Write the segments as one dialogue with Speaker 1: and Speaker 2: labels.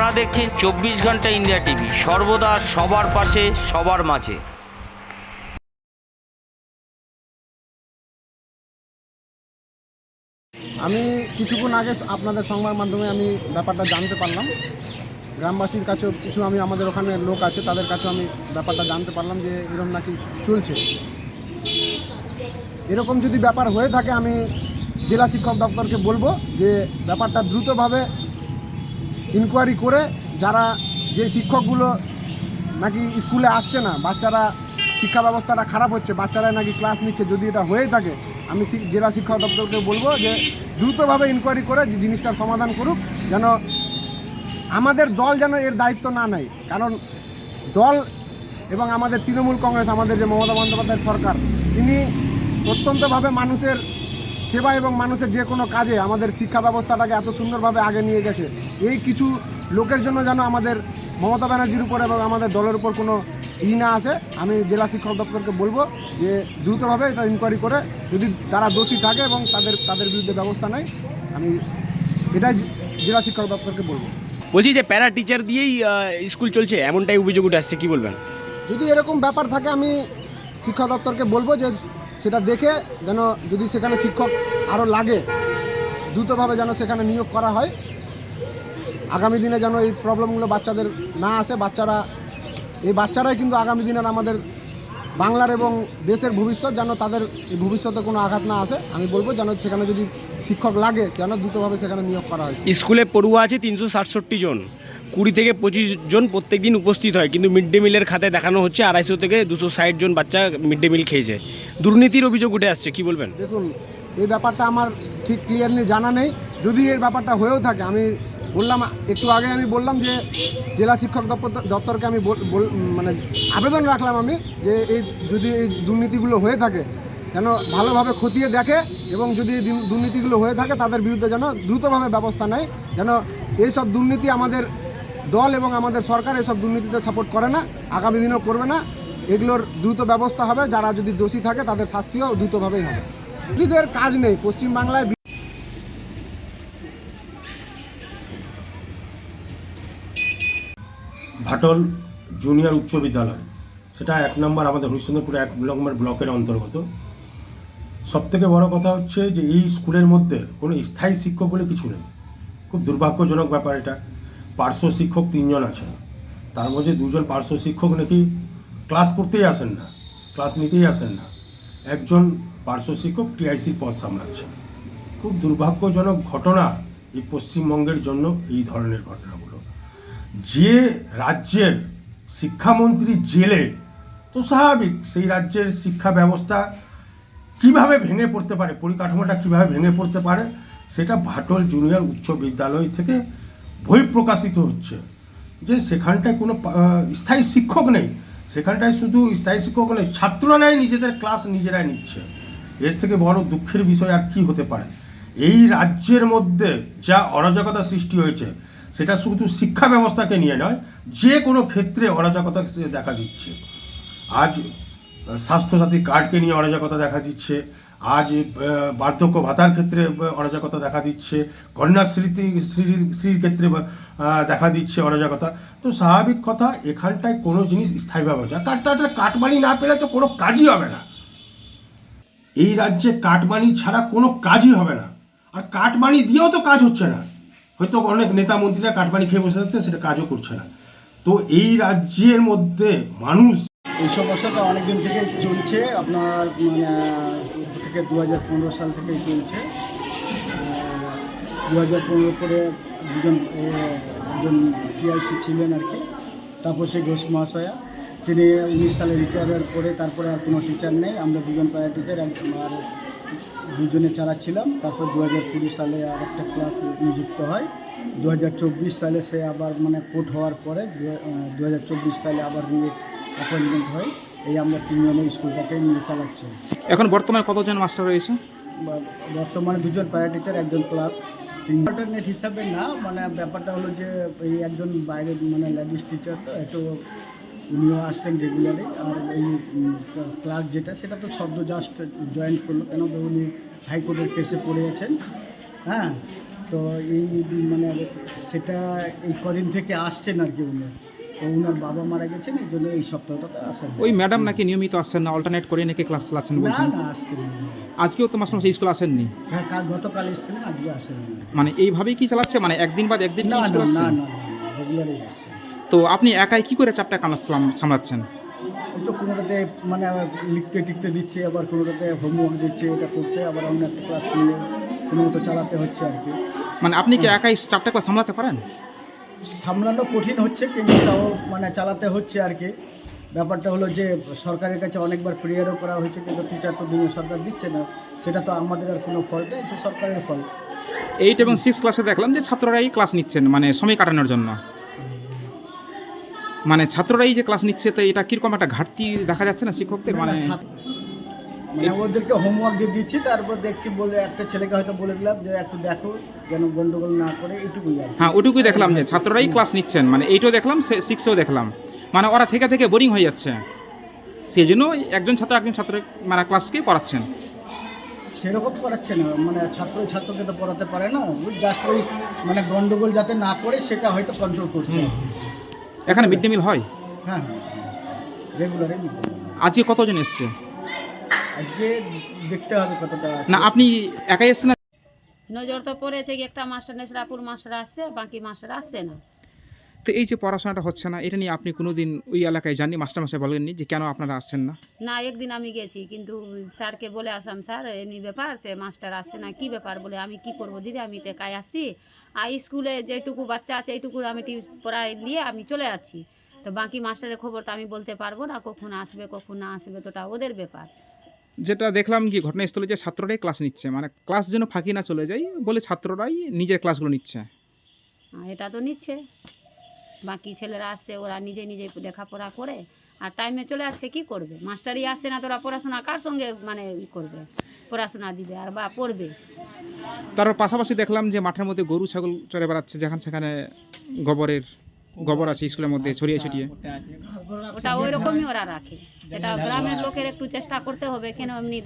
Speaker 1: আপনারা দেখছেন চব্বিশ ঘণ্টা ইন্ডিয়া টিভি। সর্বদা সবার পাশে, সবার মাঝে।
Speaker 2: আমি কিছুক্ষণ আগে আপনাদের সংবাদ মাধ্যমে আমি ব্যাপারটা জানতে পারলাম। গ্রামবাসীর কাছেও কিছু আমি, আমাদের ওখানে লোক আছে, তাদের কাছেও আমি ব্যাপারটা জানতে পারলাম যে এরকম নাকি চলছে। এরকম যদি ব্যাপার হয়ে থাকে, আমি জেলা শিক্ষক দপ্তরকে বলব যে ব্যাপারটা দ্রুতভাবে ইনকোয়ারি করে যারা যে শিক্ষকগুলো নাকি স্কুলে আসছে না, বাচ্চারা শিক্ষা ব্যবস্থাটা খারাপ হচ্ছে, বাচ্চারা নাকি ক্লাস নিচ্ছে, যদি এটা হয়ে থাকে, আমি জেলা শিক্ষা দপ্তরকে বলব যে দ্রুতভাবে ইনকোয়ারি করে যে জিনিসটার সমাধান করুক, যেন আমাদের দল যেন এর দায়িত্ব না নেয়। কারণ দল এবং আমাদের তৃণমূল কংগ্রেস, আমাদের যে মমতা বন্দ্যোপাধ্যায়ের সরকার তিনি অত্যন্তভাবে মানুষের সেবা এবং মানুষের যে কোনো কাজে আমাদের শিক্ষা ব্যবস্থাটাকে এত সুন্দরভাবে আগে নিয়ে গেছে। এই কিছু লোকের জন্য যেন আমাদের মমতা ব্যানার্জির উপর এবং আমাদের দলের উপর কোনো ই না আসে আমি জেলা শিক্ষক দপ্তরকে বলব যে দ্রুতভাবে এটা ইনকোয়ারি করে যদি তারা দোষী থাকে এবং তাদের তাদের বিরুদ্ধে ব্যবস্থা নেয় আমি এটাই জেলা শিক্ষক দপ্তরকে বলব।
Speaker 3: বলছি যে প্যারা টিচার দিয়েই স্কুল চলছে এমনটাই অভিযোগ উঠে আসছে কী বলবেন?
Speaker 2: যদি এরকম ব্যাপার থাকে আমি শিক্ষা দপ্তরকে বলব যে সেটা দেখে যেন যদি সেখানে শিক্ষক আরও লাগে, দ্রুতভাবে যেন সেখানে নিয়োগ করা হয়। আগামী দিনে যেন এই প্রবলেমগুলো বাচ্চাদের না আসে, বাচ্চারা, এই বাচ্চারাই কিন্তু আগামী দিনের আমাদের বাংলার এবং দেশের ভবিষ্যৎ, যেন তাদের এই ভবিষ্যতে কোনো আঘাত না আসে। আমি বলব যেন সেখানে যদি শিক্ষক লাগে, যেন দ্রুতভাবে সেখানে নিয়োগ করা হয়।
Speaker 3: স্কুলে পড়ুয়া আছে তিনশো সাতষট্টি জন। কুড়ি থেকে পঁচিশ জন প্রত্যেক দিন উপস্থিত হয়, কিন্তু মিড ডে মিলের খাতায় দেখানো হচ্ছে আড়াইশো থেকে দুশো ষাট জন বাচ্চা মিড ডে মিল খেয়েছে। দুর্নীতির অভিযোগ উঠে আসছে, কি বলবেন?
Speaker 2: দেখুন, এই ব্যাপারটা আমার ঠিক ক্লিয়ারলি জানা নেই। যদি এর ব্যাপারটা হয়েও থাকে, আমি বললাম, একটু আগে আমি বললাম যে জেলা শিক্ষক দপ্তর দপ্তরকে আমি মানে আবেদন রাখলাম আমি যে এই যদি এই দুর্নীতিগুলো হয়ে থাকে, যেন ভালোভাবে খতিয়ে দেখে এবং যদি দুর্নীতিগুলো হয়ে থাকে, তাদের বিরুদ্ধে যেন দ্রুতভাবে ব্যবস্থা নেয়, যেন এইসব দুর্নীতি আমাদের দল এবং আমাদের সরকার এসব দুর্নীতিতে সাপোর্ট করে না, আগামী দিনেও করবে না। এগুলোর দ্রুত ব্যবস্থা হবে, যারা যদি দোষী থাকে তাদের শাস্তিও দ্রুতভাবেই হবে। এদের কাজ নেই পশ্চিমবাংলায়
Speaker 4: ভাটল জুনিয়র উচ্চ বিদ্যালয়। সেটা এক নম্বর আমাদের হরিশ্চন্দ্রপুর এক নম্বর ব্লকের অন্তর্গত। সবথেকে বড় কথা হচ্ছে যে এই স্কুলের মধ্যে কোনো স্থায়ী শিক্ষক বলে কিছু নেই। খুব দুর্ভাগ্যজনক ব্যাপার এটা। পার্শ্ব শিক্ষক তিনজন আছেন। তার মধ্যে দুজন পার্শ্ব শিক্ষক নাকি ক্লাস করতেই আসেন না, ক্লাস নিতেই আসেন না। একজন পার্শ্ব শিক্ষক টিআইসির পদ সামলাচ্ছেন। খুব দুর্ভাগ্যজনক ঘটনা এই পশ্চিমবঙ্গের জন্য এই ধরনের ঘটনাগুলো। যে রাজ্যের শিক্ষামন্ত্রী জেলে, তো স্বাভাবিক সেই রাজ্যের শিক্ষা ব্যবস্থা কীভাবে ভেঙে পড়তে পারে, পরিকাঠামোটা কীভাবে ভেঙে পড়তে পারে, সেটা ভাটল জুনিয়র উচ্চ বিদ্যালয় থেকে বই প্রকাশিত হচ্ছে। যে সেখানটায় কোনো স্থায়ী শিক্ষক নেই সেখানটায় শুধু স্থায়ী শিক্ষক হলে ছাত্ররাই নিজেদের ক্লাস নিজেরাই নিচ্ছে। এর থেকে বড় দুঃখের বিষয় আর কি হতে পারে? এই রাজ্যের মধ্যে যা অরাজকতা সৃষ্টি হয়েছে, সেটা শুধু শিক্ষা ব্যবস্থাকে নিয়ে নয়, যে কোনো ক্ষেত্রে অরাজকতা দেখা দিচ্ছে। আজ স্বাস্থ্যসাথী কার্ডকে নিয়ে অরাজকতা দেখা দিচ্ছে আজ বার্ধক্য ভাতার ক্ষেত্রে অরাজকতা দেখা দিচ্ছে কন্যাশ্রীতে শ্রীর স্ত্রীর ক্ষেত্রে দেখা দিচ্ছে অরাজকতা। তো স্বাভাবিক কথা, এখানটায় কোনো জিনিস স্থায়ীভাবে হচ্ছে কাঠ তাছাড়া কাটমানি না পেলে তো কোনো কাজই হবে না। এই রাজ্যে কাটমানি ছাড়া কোনো কাজই হবে না। আর কাটমানি দিয়েও তো কাজ হচ্ছে না। হয়তো অনেক নেতা মন্ত্রীরা কাটমানি খেয়ে বসে থাকছে, সেটা কাজও করছে না। তো এই রাজ্যের মধ্যে মানুষ
Speaker 5: এই সমস্যাটা অনেকদিন থেকে চলছে। আপনার মানে থেকে দু হাজার পনেরো সাল থেকেই চলছে। দু হাজার পনেরো করে দুজন একজন টিআইসি ছিলেন আর কি, তাপসী ঘোষ মহাশয়া। তিনি উনিশ সালে রিটায়ারের করে তারপরে আর কোনো টিচার নেই। আমরা দুজন প্রায় টিচার আর দুজনে চালাচ্ছিলাম তারপর দু হাজার কুড়ি সালে আর একটা ক্লাস নিযুক্ত হয়। দু হাজার চব্বিশ সালে সে আবার মানে কোর্ট হওয়ার পরে দু হাজার চব্বিশ সালে আবার নিয়ে অ্যাপয়েন্টমেন্ট হয় এই আমরা তিনজনে স্কুলটাকে নিয়ে চালাচ্ছি।
Speaker 6: এখন বর্তমানে কতজন মাস্টার রয়েছে?
Speaker 5: বর্তমানে দুজন প্যারা টিচার একজন ক্লাব অল্টারনেট হিসাবে না মানে ব্যাপারটা হলো যে এই একজন বাইরে মানে লেডিস টিচার তো একটু উনিও আসছেন রেগুলারলি আর এই ক্লাস যেটা সেটা তো সদ্য জাস্ট জয়েন করল কেন তো উনি হাইকোর্টের কেসে পড়ে আছেন। হ্যাঁ তো এই মানে সেটা এই কদিন থেকে আসছেন আর কি উনি। তো উনার বাবা মারা গেছেন এই জন্য এই সপ্তাহটাতে আসেন
Speaker 6: ওই ম্যাডাম নাকি নিয়মিত আসছেন না? অল্টারনেট করে নাকি ক্লাস চালাচ্ছেন
Speaker 5: না
Speaker 6: বলছেন?
Speaker 5: না আসছেন না।
Speaker 6: আজকেও তো মাস্টারমশাই স্কুল আসেননি?
Speaker 5: হ্যাঁ কাল গতকাল এসেছিলেন আজকে আসেন
Speaker 6: মানে এইভাবেই কি চালাচ্ছে? মানে একদিন বাদ একদিন
Speaker 5: না
Speaker 6: কি
Speaker 5: না
Speaker 6: স্কুল
Speaker 5: না রেগুলারই আসছেন
Speaker 6: তো আপনি একাই কি করে কাজ সাম- সামলাচ্ছেন?
Speaker 5: তো কোনোটাতে মানে লিখতে টিখতে দিচ্ছে আবার কোনোটাতে হোমওয়ার্ক দিচ্ছে এটা করতে আবার অন্য একটা ক্লাস নিয়ে কোনো মতো চালাতে হচ্ছে আর কি।
Speaker 6: মানে আপনি কি একাই চারটা ক্লাস সামলাতে পারেন?
Speaker 5: সামলানো কঠিন হচ্ছে কিন্তু তাও মানে চালাতে হচ্ছে আর কি। ব্যাপারটা হলো যে সরকারের কাছে অনেকবার প্রেয়ারও করা হয়েছে কিন্তু টিচার তো দিনে সরকার দিচ্ছে না। সেটা তো আমাদের আর কোনো ফল নেই সে সরকারের ফল।
Speaker 6: এইট এবং সিক্স ক্লাসে দেখলাম যে ছাত্ররাই ক্লাস নিচ্ছেন মানে সময় কাটানোর জন্য। মানে ছাত্ররাই যে ক্লাস নিচ্ছে তো এটা কীরকম একটা ঘাটতি দেখা যাচ্ছে না শিক্ষকদের? মানে
Speaker 5: মানে ওদেরকে হোমওয়ার্ক দিয়ে দিচ্ছি তারপর দেখছি বলে একটা ছেলেকে হয়তো বলে দিলাম যে একটু দেখো যেন গন্ডগোল না করে এইটুকুই আর
Speaker 6: হ্যাঁ ওটুকুই দেখলাম যে ছাত্ররাই ক্লাস নিচ্ছেন মানে এইটাও দেখলাম সিক্সেও দেখলাম। মানে ওরা থেকে থেকে বোরিং হয়ে যাচ্ছে। সেই জন্য একজন ছাত্র একজন ছাত্র মানে ক্লাসকে পড়াচ্ছেন।
Speaker 5: সেরকম পড়াচ্ছে না মানে ছাত্র ছাত্রকে তো পড়াতে পারে না জাস্ট ওই মানে গন্ডগোল যাতে না করে সেটা হয়তো কন্ট্রোল করছে।
Speaker 6: এখানে মিড ডে মিল হয়
Speaker 5: হ্যাঁ হ্যাঁ রেগুলারই
Speaker 6: আজকে কতজন এসছে?
Speaker 5: আজকে দেখতে হবে কতটা
Speaker 6: না আপনি একাই এসছেন
Speaker 7: নজর তো পড়েছে কি একটা মাস্টার নেশরাপুর মাস্টার আসছে বাকি মাস্টার আসছে না।
Speaker 6: তো এই যে পড়াশোনাটা হচ্ছে না এটা নিয়ে আপনি কোনোদিন ওই এলাকায় মাস্টারমশাই বলেননি যে কেন আপনারা আসছেন না?
Speaker 7: না একদিন আমি গেছি কিন্তু স্যারকে বলে আসলাম স্যার এমনি ব্যাপার সে মাস্টার আসছে না কি ব্যাপার? বলে আমি কি করব দিদি? আমি তো একাই আসছি আর স্কুলে যেটুকু বাচ্চা আছে এইটুকু আমি টিউশ পড়াই নিয়ে আমি চলে যাচ্ছি। তো বাকি মাস্টারের খবর তো আমি বলতে পারব না কখন আসবে কখন না আসবে তো ওটা ওদের ব্যাপার।
Speaker 6: যেটা দেখলাম কি ঘটনাস্থলে যে ছাত্ররাই ক্লাস নিচ্ছে মানে ক্লাস যেন ফাঁকি না চলে যায় বলে ছাত্ররাই নিজের ক্লাসগুলো নিচ্ছে।
Speaker 7: এটা তো নিচ্ছে। বাকি ছেলেরা আসছে ওরা নিজে নিজে লেখাপড়া করে আর টাইমে চলে আসছে কি করবে? মাস্টারই আসছে না তোরা পড়াশোনা কার সঙ্গে মানে ই করবে? পড়াশোনা দিবে আর বা পড়বে?
Speaker 6: তার পাশাপাশি দেখলাম যে মাঠের মধ্যে গরু ছাগল চড়ে বেড়াচ্ছে যেখানে সেখানে গোবরের গোবর আছে স্কুলের মধ্যে ছড়িয়ে ছিটিয়ে।
Speaker 7: ওটা ওই রকমই ওরা রাখে। এটা গ্রামের লোকের একটু চেষ্টা করতে হবে কেন এমনি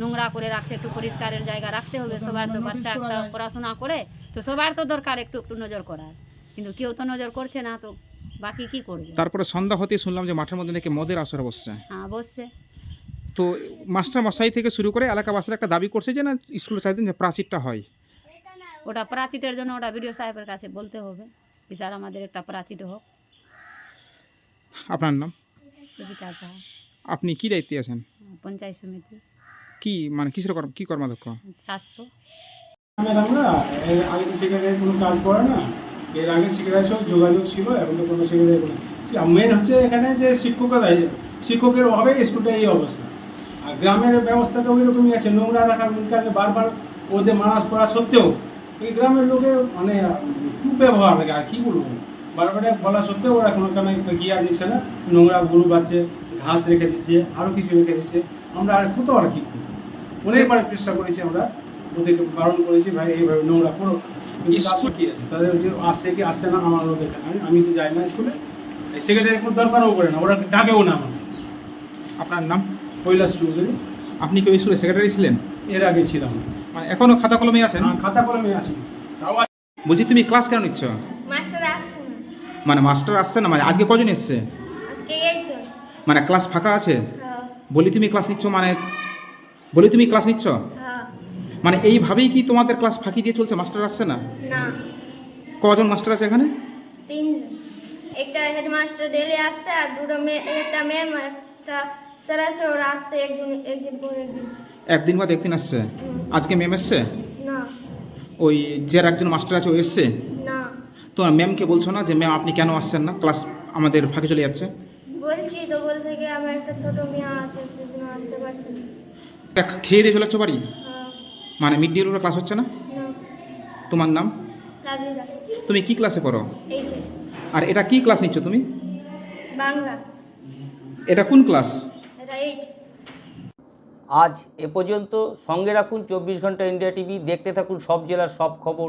Speaker 7: নোংরা করে রাখছে একটু পরিষ্কারের জায়গা রাখতে হবে সবার তো বাচ্চা একটা পড়াশোনা করে তো সবার তো দরকার একটু একটু নজর করার। কিন্তু কেউ তো নজর করছে না তো বাকি কি করবে?
Speaker 6: তারপরে সন্ধ্যা হতেই শুনলাম যে মাঠের মধ্যে নাকি মদের আসর বসছে।
Speaker 7: হ্যাঁ বসছে।
Speaker 6: তো মাস্টার মশাই থেকে শুরু করে এলাকাবাসীরা একটা দাবি করছে যে না স্কুলে চাইতেন যে প্রাচীরটা হয়।
Speaker 7: ওটা প্রাচীরের জন্য ওটা বিডিও সাহেবের কাছে বলতে হবে যে স্যার আমাদের একটা প্রাচীর হোক।
Speaker 6: আপনার নাম?
Speaker 7: সাহা
Speaker 6: আপনি কি দায়িত্বে আছেন?
Speaker 7: পঞ্চায়েত সমিতি।
Speaker 6: কি মানে কিসের কর্ম কি কর্মাধ্যক্ষ?
Speaker 7: স্বাস্থ্য।
Speaker 2: ম্যাডামরা এর আগে তো সেক্রেটারি কোনো কাজ করে না। এর আগে সেক্রেটারির সঙ্গে যোগাযোগ ছিল এখন তো কোনো সেক্রেটারি মেন হচ্ছে এখানে যে শিক্ষকরা শিক্ষকের অভাবে স্কুলটা এই অবস্থা। আর গ্রামের ব্যবস্থাটা ওই রকমই আছে নোংরা রাখার কারণে বারবার ওদের মানা করা সত্ত্বেও এই গ্রামের লোকে মানে খুব ব্যবহার লাগে আর কি বলব? বারবার বলা সত্ত্বেও ওরা কোনো কারণে গিয়ার নিচ্ছে না। নোংরা গরু বাচ্চা ঘাস রেখে দিচ্ছে আরও কিছু রেখে দিচ্ছে। আমরা আর কোথাও আর কি করব? অনেকবার চেষ্টা করেছি আমরা ওদেরকে বারণ করেছি ভাই এইভাবে নোংরা করো। আসলে কি আছে? তাদের যে আসছে কি আসছে না আমার ওদের আমি আমি তো যাই না স্কুলে। সেক্রেটারি কোনো দরকারও করে না ওরা ডাকেও না আমাকে।
Speaker 6: আপনার নাম?
Speaker 2: কৈলাস চৌধুরী।
Speaker 6: আপনি কি ওই স্কুলে সেক্রেটারি ছিলেন?
Speaker 2: এর আগে ছিলাম।
Speaker 6: মানে এখনও খাতা কলমে আছেন?
Speaker 2: খাতা কলমে আছি। তাও
Speaker 6: বলছি তুমি ক্লাস কেন নিচ্ছ? মানে মাস্টার আসছে না? মানে আজকে কজন এসছে? মানে ক্লাস ফাঁকা আছে?
Speaker 8: হ্যাঁ।
Speaker 6: বলি তুমি ক্লাস নিচ্ছ মানে? বলি তুমি ক্লাস নিচ্ছ?
Speaker 8: হ্যাঁ।
Speaker 6: মানে এইভাবেই কি তোমাদের ক্লাস ফাঁকি দিয়ে চলছে? মাস্টার আসছে না? কজন মাস্টার আছে এখানে?
Speaker 8: একটা হেডমাস্টার ডেলি আসছে আর দুটো একটা ম্যাম একটা স্যার আছে ওরা আসছে একদিন একদিন পর একদিন।
Speaker 6: একদিন বাদ একদিন আসছে? আজকে ম্যাম এসছে?
Speaker 8: না।
Speaker 6: ওই যে একজন মাস্টার আছে ও এসছে? তোমার ম্যামকে বলছো না যে ম্যাম আপনি কেন আসছেন না? ক্লাস আমাদের ফাঁকে চলে যাচ্ছে।
Speaker 8: বলছি তো বল থেকে আমার একটা ছোট মেয়ে আছে সেজন্য আসতে পারছে না।
Speaker 6: খেয়ে দিয়ে চলে বাড়ি?
Speaker 8: হ্যাঁ।
Speaker 6: মানে মিড ডে ক্লাস হচ্ছে না?
Speaker 8: না।
Speaker 6: তোমার নাম? তুমি কি ক্লাসে পড়ো? আর এটা কি ক্লাস নিচ্ছ তুমি?
Speaker 8: বাংলা।
Speaker 6: এটা কোন ক্লাস
Speaker 1: আজ এ পর্যন্ত সঙ্গে রাখুন চব্বিশ ঘণ্টা ইন্ডিয়া টিভি দেখতে থাকুন সব জেলার সব খবর।